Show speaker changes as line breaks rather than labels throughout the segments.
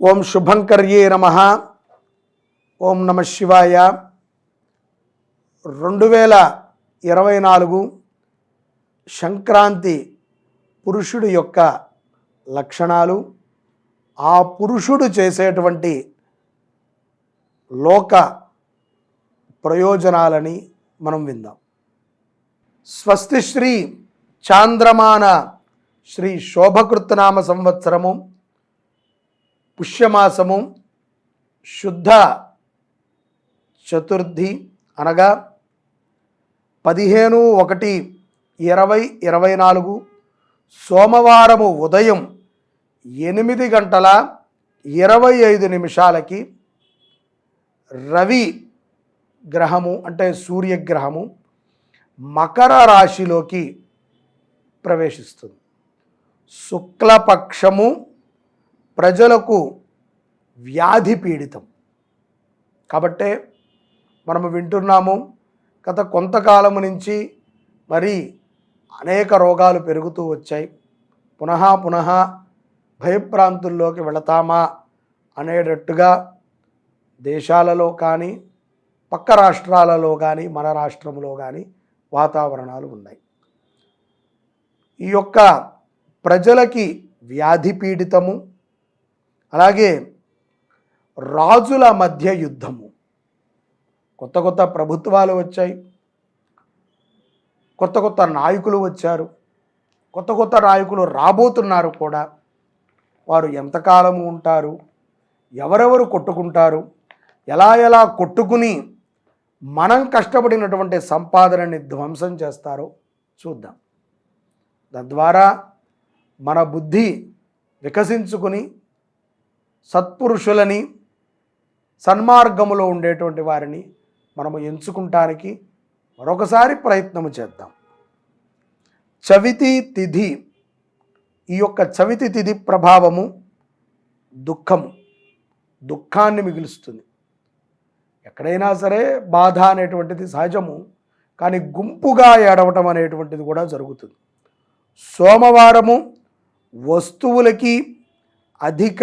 ఓం శుభంకర్యే నమ. ఓం నమ శివాయ. రెండు వేల ఇరవై నాలుగు సంక్రాంతి పురుషుడు యొక్క లక్షణాలు ఆ పురుషుడు చేసేటువంటి లోక ప్రయోజనాలని మనం విందాం. స్వస్తి శ్రీ చాంద్రమాన శ్రీ శోభకృతనామ సంవత్సరము పుష్యమాసము శుద్ధ చతుర్థి అనగా పదిహేను ఒకటి ఇరవై ఇరవై నాలుగు సోమవారము ఉదయం ఎనిమిది గంటల ఇరవై ఐదు నిమిషాలకి రవి గ్రహము అంటే సూర్యగ్రహము మకర రాశిలోకి ప్రవేశిస్తుంది. శుక్లపక్షము ప్రజలకు వ్యాధి పీడితం. కాబట్టే మనము వింటున్నాము గత కొంతకాలము నుంచి మరి అనేక రోగాలు పెరుగుతూ వచ్చాయి. పునః పునః భయప్రాంతుల్లోకి వెళతామా అనేటట్టుగా దేశాలలో కానీ పక్క రాష్ట్రాలలో కానీ మన రాష్ట్రంలో కానీ వాతావరణాలు ఉన్నాయి. ఈ యొక్క ప్రజలకి వ్యాధి పీడితము అలాగే రాజుల మధ్య యుద్ధము. కొత్త కొత్త ప్రభుత్వాలు వచ్చాయి. కొత్త కొత్త నాయకులు వచ్చారు. కొత్త కొత్త నాయకులు రాబోతున్నారు కూడా. వారు ఎంతకాలము ఉంటారు? ఎవరెవరు కొట్టుకుంటారు? ఎలా ఎలా కొట్టుకుని మనం కష్టపడినటువంటి సంపాదనని ధ్వంసం చేస్తారో చూద్దాం. తద్వారా మన బుద్ధి వికసించుకుని సత్పురుషులని సన్మార్గములో ఉండేటువంటి వారిని మనము ఎంచుకుంటానికి మరొకసారి ప్రయత్నము చేద్దాం. చవితి తిథి ఈ యొక్క చవితి తిథి ప్రభావము దుఃఖము. దుఃఖాన్ని మిగులుస్తుంది. ఎక్కడైనా సరే బాధ అనేటువంటిది సహజము కానీ గుంపుగా ఏడవటం అనేటువంటిది కూడా జరుగుతుంది. సోమవారము వస్తువులకి అధిక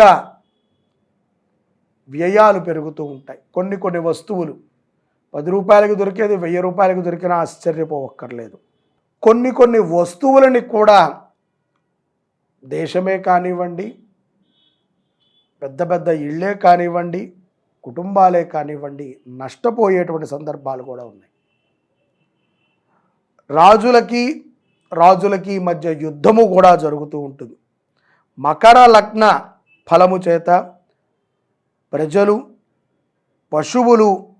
వ్యయాలు పెరుగుతూ ఉంటాయి. కొన్ని కొన్ని వస్తువులు పది రూపాయలకు దొరికేది వెయ్యి రూపాయలకు దొరికినా ఆశ్చర్యపోవక్కర్లేదు. కొన్ని కొన్ని వస్తువులని కూడా దేశమే కానివ్వండి పెద్ద పెద్ద ఇళ్ళే కానివ్వండి కుటుంబాలే కానివ్వండి నష్టపోయేటువంటి సందర్భాలు కూడా ఉన్నాయి. రాజులకి రాజులకి మధ్య యుద్ధము కూడా జరుగుతూ ఉంటుంది. మకర లగ్న ఫలము చేత ప్రజలు పశువులు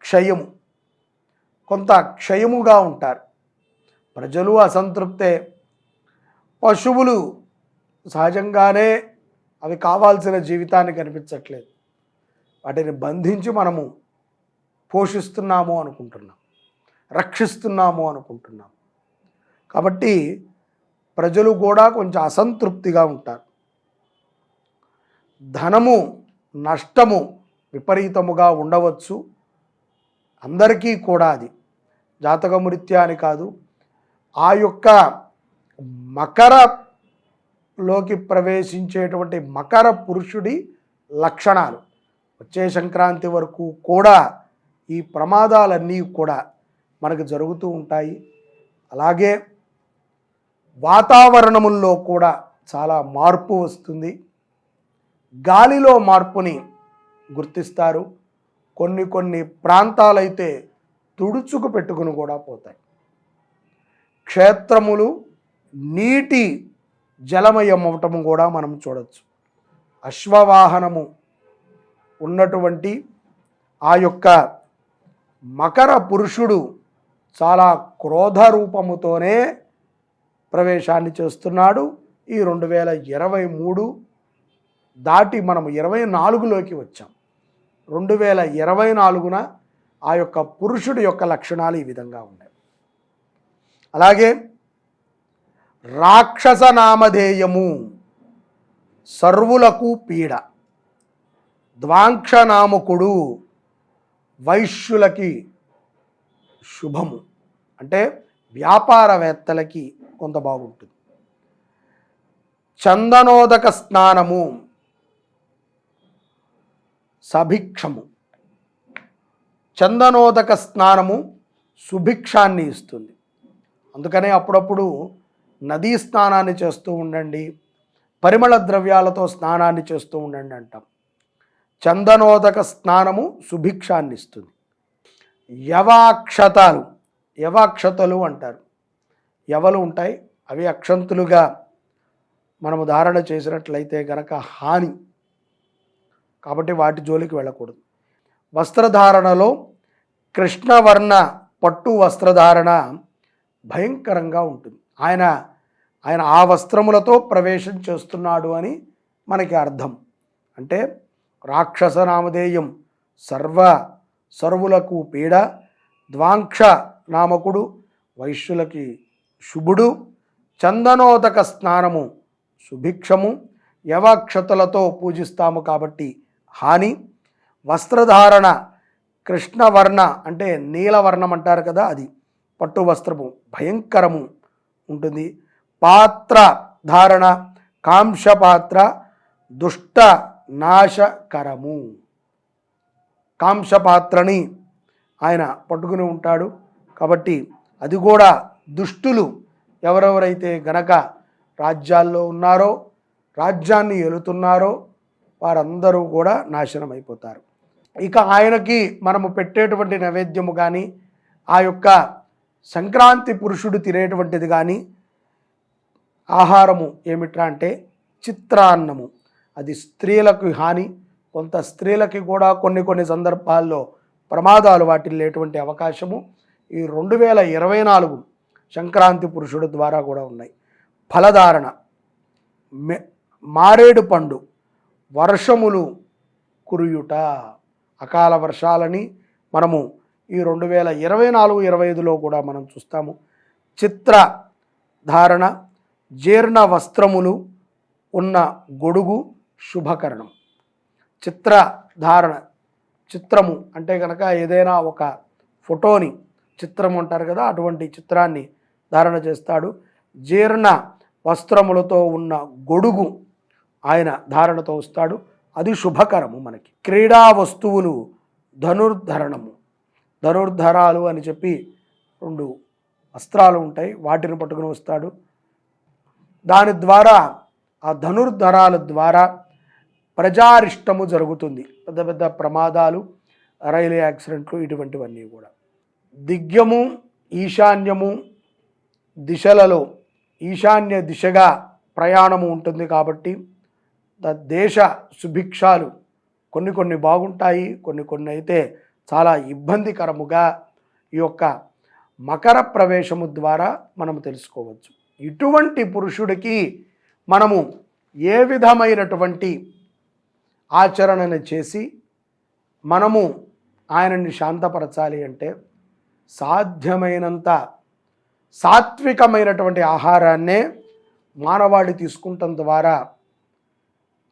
క్షయము. కొంత క్షయముగా ఉంటారు. ప్రజలు అసంతృప్తే. పశువులు సహజంగానే అవి కావాల్సిన జీవితాన్ని కనిపించట్లేదు. వాటిని బంధించి మనము పోషిస్తున్నాము అనుకుంటున్నాం. రక్షిస్తున్నాము అనుకుంటున్నాం. కాబట్టి ప్రజలు కూడా కొంచెం అసంతృప్తిగా ఉంటారు. ధనము నష్టము విపరీతముగా ఉండవచ్చు. అందరికీ కూడా అది. జాతకమృత్యా అని కాదు ఆ యొక్క మకరలోకి ప్రవేశించేటువంటి మకర పురుషుడి లక్షణాలు. వచ్చే సంక్రాంతి వరకు కూడా ఈ ప్రమాదాలన్నీ కూడా మనకు జరుగుతూ ఉంటాయి. అలాగే వాతావరణముల్లో కూడా చాలా మార్పు వస్తుంది. గాలిలో మార్పుని గుర్తిస్తారు. కొన్ని కొన్ని ప్రాంతాలైతే తుడుచుకు పెట్టుకుని కూడా పోతాయి. క్షేత్రములు నీటి జలమయం అవటము కూడా మనం చూడవచ్చు అశ్వవాహనము ఉన్నటువంటి ఆ యొక్క మకర పురుషుడు చాలా క్రోధ రూపముతోనే ప్రవేశాన్ని చేస్తున్నాడు. ఈ రెండు వేల ఇరవై మూడు దాటి మనము ఇరవై నాలుగులోకి వచ్చాం. రెండు వేల ఇరవై నాలుగున ఆ యొక్క పురుషుడి యొక్క లక్షణాలు ఈ విధంగా ఉన్నాయి. అలాగే రాక్షస నామధేయము సర్వులకు పీడ ద్వాంక్షనామకుడు వైశ్యులకి శుభము అంటే వ్యాపారవేత్తలకి కొంత బాగుంటుంది. చందనోదక స్నానము సభిక్షము. చందనోదక స్నానము సుభిక్షాన్ని ఇస్తుంది. అందుకనే అప్పుడప్పుడు నదీ స్నానాన్ని చేస్తూ ఉండండి పరిమళ ద్రవ్యాలతో స్నానాన్ని చేస్తూ ఉండండి అంటాం. చందనోదక స్నానము సుభిక్షాన్ని ఇస్తుంది. యవాక్షతాలు యవాక్షతలు అంటారు. యవలు ఉంటాయి అవి అక్షంతులుగా మనము ధారణ చేసినట్లయితే గనక హాని కాబట్టి వాటి జోలికి వెళ్ళకూడదు. వస్త్రధారణలో కృష్ణవర్ణ పట్టు వస్త్రధారణ భయంకరంగా ఉంటుంది. ఆయన ఆయన ఆ వస్త్రములతో ప్రవేశం చేస్తున్నాడు అని మనకి అర్థం. అంటే రాక్షస నామధేయం సర్వ సర్వులకు పీడ ద్వాంక్ష నామకుడు వైశ్యులకి శుభుడు చందనోదక స్నానము సుభిక్షము యవక్షతలతో పూజిస్తాము కాబట్టి హాని వస్త్రధారణ కృష్ణవర్ణ అంటే నీలవర్ణం అంటారు కదా అది. పట్టు వస్త్రము భయంకరము ఉంటుంది. పాత్ర ధారణ కాంశపాత్ర దుష్ట నాశకరము. కాంశపాత్రని ఆయన పట్టుకుని ఉంటాడు. కాబట్టి అది కూడా దుష్టులు ఎవరెవరైతే గనక రాజ్యాల్లో ఉన్నారో రాజ్యాన్ని ఏలుతున్నారో వారందరూ కూడా నాశనం అయిపోతారు ఇక ఆయనకి మనము పెట్టేటువంటి నైవేద్యము కానీ ఆ యొక్క సంక్రాంతి పురుషుడు తినేటువంటిది కానీ ఆహారము ఏమిట్రా అంటే చిత్రాన్నము. అది స్త్రీలకు హాని కొంత స్త్రీలకి కూడా కొన్ని కొన్ని సందర్భాల్లో ప్రమాదాలు వాటిల్లేటువంటి అవకాశము ఈ రెండు వేల ఇరవై నాలుగు సంక్రాంతి పురుషుడు ద్వారా కూడా ఉన్నాయి. ఫలధారణ మె మారేడు పండు వర్షములు కురియుట. అకాల వర్షాలని మనము ఈ రెండు వేల ఇరవై నాలుగు ఇరవై ఐదులో కూడా మనం చూస్తాము. చిత్ర ధారణ జీర్ణ వస్త్రములు ఉన్న గొడుగు శుభకరణం. చిత్ర ధారణ చిత్రము అంటే కనుక ఏదైనా ఒక ఫోటోని చిత్రం అంటారు కదా అటువంటి చిత్రాన్ని ధారణ చేస్తాడు. జీర్ణ వస్త్రములతో ఉన్న గొడుగు ఆయన ధారణతో వస్తాడు. అది శుభకరము మనకి. క్రీడా వస్తువులు ధనుర్ధరణము. ధనుర్ధరాలు అని చెప్పి రెండు వస్త్రాలు ఉంటాయి. వాటిని పట్టుకుని వస్తాడు. దాని ద్వారా ఆ ధనుర్ధరాల ద్వారా ప్రజారిష్టము జరుగుతుంది. పెద్ద పెద్ద ప్రమాదాలు రైలు యాక్సిడెంట్లు ఇటువంటివన్నీ కూడా. దిగ్యము ఈశాన్యము దిశలలో ఈశాన్య దిశగా ప్రయాణము ఉంటుంది కాబట్టి దేశ సుభిక్షాలు కొన్ని కొన్ని బాగుంటాయి కొన్ని కొన్ని అయితే చాలా ఇబ్బందికరముగా ఈ యొక్క మకర ప్రవేశము ద్వారా మనం తెలుసుకోవచ్చు. ఇటువంటి పురుషుడికి మనము ఏ విధమైనటువంటి ఆచరణను చేసి మనము ఆయనని శాంతపరచాలి అంటే సాధ్యమైనంత సాత్వికమైనటువంటి ఆహారాన్నే మానవాళి తీసుకుంటం ద్వారా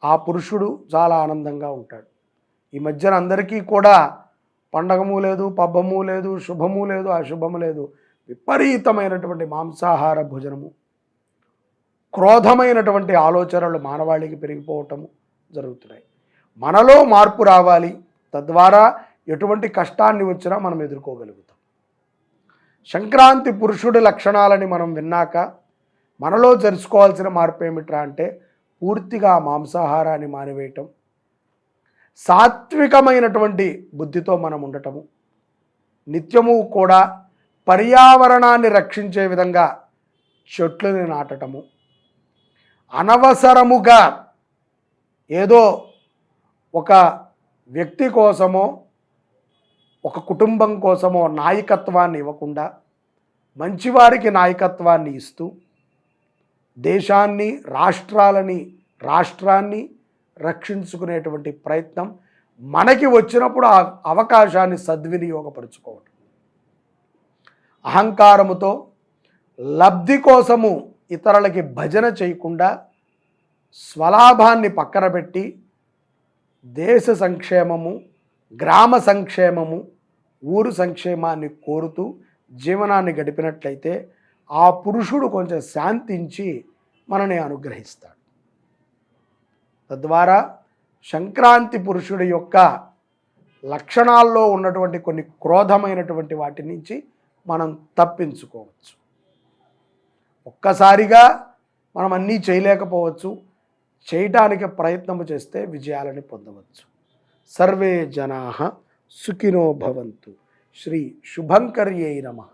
ఆ పురుషుడు చాలా ఆనందంగా ఉంటాడు. ఈ మధ్యన అందరికీ కూడా పండగము లేదు పబ్బము లేదు శుభము లేదు అశుభము లేదు విపరీతమైనటువంటి మాంసాహార భోజనము క్రోధమైనటువంటి ఆలోచనలు మానవాళికి పెరిగిపోవటము జరుగుతున్నాయి. మనలో మార్పు రావాలి తద్వారా ఎటువంటి కష్టాన్ని వచ్చినా మనం ఎదుర్కోగలుగుతాం. సంక్రాంతి పురుషుడి లక్షణాలని మనం విన్నాక మనలో జరుచుకోవాల్సిన మార్పు ఏమిట్రా అంటే పూర్తిగా మాంసాహారాన్ని మానివేయటం సాత్వికమైనటువంటి బుద్ధితో మనం ఉండటము నిత్యము కూడా పర్యావరణాన్ని రక్షించే విధంగా చెట్లని నాటటము అనవసరముగా ఏదో ఒక వ్యక్తి కోసమో ఒక కుటుంబం కోసమో నాయకత్వాన్ని ఇవ్వకుండా మంచివారికి నాయకత్వాన్ని ఇస్తూ దేశాన్ని రాష్ట్రాలని రాష్ట్రాన్ని రక్షించుకునేటువంటి ప్రయత్నం మనకి వచ్చినప్పుడు ఆ అవకాశాన్ని సద్వినియోగపరుచుకోవటం. అహంకారముతో లబ్ధి కోసము ఇతరులకి భజన చేయకుండా స్వలాభాన్ని పక్కన పెట్టి దేశ సంక్షేమము గ్రామ సంక్షేమము ఊరు సంక్షేమాన్ని కోరుతూ జీవనాన్ని గడిపినట్లయితే ఆ పురుషుడు కొంచెం శాంతించి మనని అనుగ్రహిస్తాడు. తద్వారా సంక్రాంతి పురుషుడి యొక్క లక్షణాల్లో ఉన్నటువంటి కొన్ని క్రోధమైనటువంటి వాటి నుంచి మనం తప్పించుకోవచ్చు. ఒక్కసారిగా మనం అన్నీ చేయలేకపోవచ్చు. చేయటానికి ప్రయత్నము చేస్తే విజయాలని పొందవచ్చు. సర్వే జనా సుఖినో భవంతు. శ్రీ శుభంకర్యై నమ.